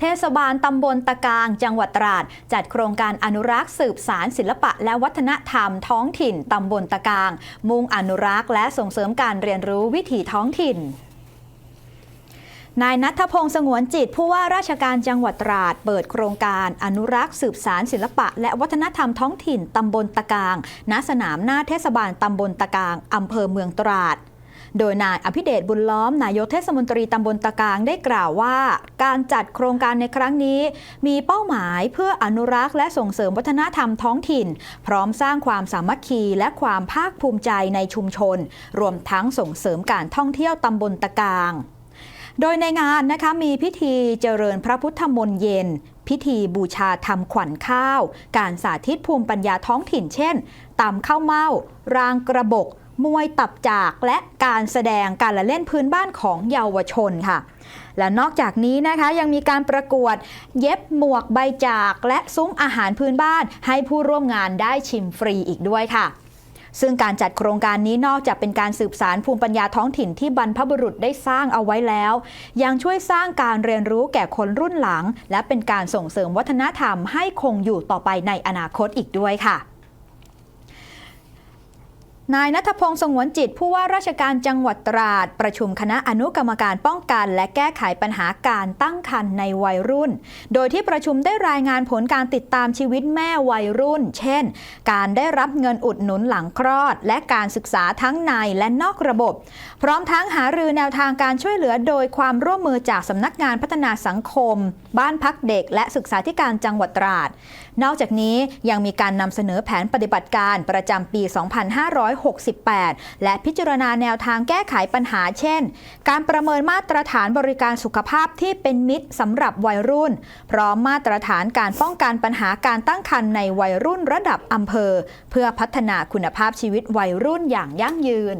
เทศบาลตำบลตะกาง จังหวัดตราด จัดโครงการอนุรักษ์สืบสารศิลปะและวัฒนธรรมท้องถิ่นตำบลตะกาง มุ่งอนุรักษ์และส่งเสริมการเรียนรู้วิถีท้องถิ่นนายนัทพงศ์สงวนจิต ผู้ว่าราชการจังหวัดตราด เปิดโครงการอนุรักษ์สืบสารศิลปะ และวัฒนธรรมท้องถิ่นตำบลตะกาง ณ สนามหน้าเทศบาลตำบลตะกาง อำเภอเมืองตราด โดยนายอภิเดชบุญล้อมนายกเทศมนตรีตำบลตะกางได้กล่าวว่า การจัดโครงการในครั้งนี้ มีเป้าหมายเพื่ออนุรักษ์และส่งเสริมวัฒนธรรมท้องถิ่น พร้อมสร้างความสามัคคีและความภาคภูมิใจในชุมชน รวมทั้งส่งเสริมการท่องเที่ยวตำบลตะกางโดยในงานนะคะมีพิธีเจริญพระพุทธมนต์เย็น พิธีบูชาธรรมขวัญข้าว การสาธิตภูมิปัญญาท้องถิ่นเช่นตำข้าวเม่ารางกระบก มวยตับจากและการแสดงการละเล่นพื้นบ้านของเยาวชนค่ะ และนอกจากนี้นะคะยังมีการประกวดเย็บหมวกใบจากและซุ้มอาหารพื้นบ้าน ให้ผู้ร่วมงานได้ชิมฟรีอีกด้วยค่ะซึ่งการจัดโครงการนี้นอกจากเป็นการสืบสารภูมิปัญญาท้องถิ่นที่บรรพบุรุษได้สร้างเอาไว้แล้ว ยังช่วยสร้างการเรียนรู้แก่คนรุ่นหลัง และเป็นการส่งเสริมวัฒนธรรมให้คงอยู่ต่อไปในอนาคตอีกด้วยค่ะ นายนัทพงศ์สงวนจิตผู้ว่าราชการจังหวัดตราด ประชุมคณะอนุกรรมการป้องกัน และแก้ไขปัญหาการตั้งครรภ์ในวัยรุ่น โดยที่ประชุมได้รายงานผลการติดตามชีวิตแม่วัยรุ่น เช่น การได้รับเงินอุดหนุนหลังคลอด และการศึกษาทั้งในและนอกระบบ พร้อมทั้งหารือแนวทางการช่วยเหลือโดยความร่วมมือจากสำนักงานพัฒนาสังคม บ้านพักเด็ก และศึกษาธิการจังหวัดตราด นอกจากนี้ยังมีการนำเสนอแผนปฏิบัติการประจำปี 256 2568 และพิจารณาแนวทางแก้ไขปัญหาเช่น การประเมินมาตรฐานบริการสุขภาพที่เป็นมิตรสำหรับวัยรุ่น พร้อมมาตรฐานการป้องกันปัญหาการตั้งครรภ์ในวัยรุ่นระดับอำเภอ เพื่อพัฒนาคุณภาพชีวิตวัยรุ่นอย่างยั่งยืน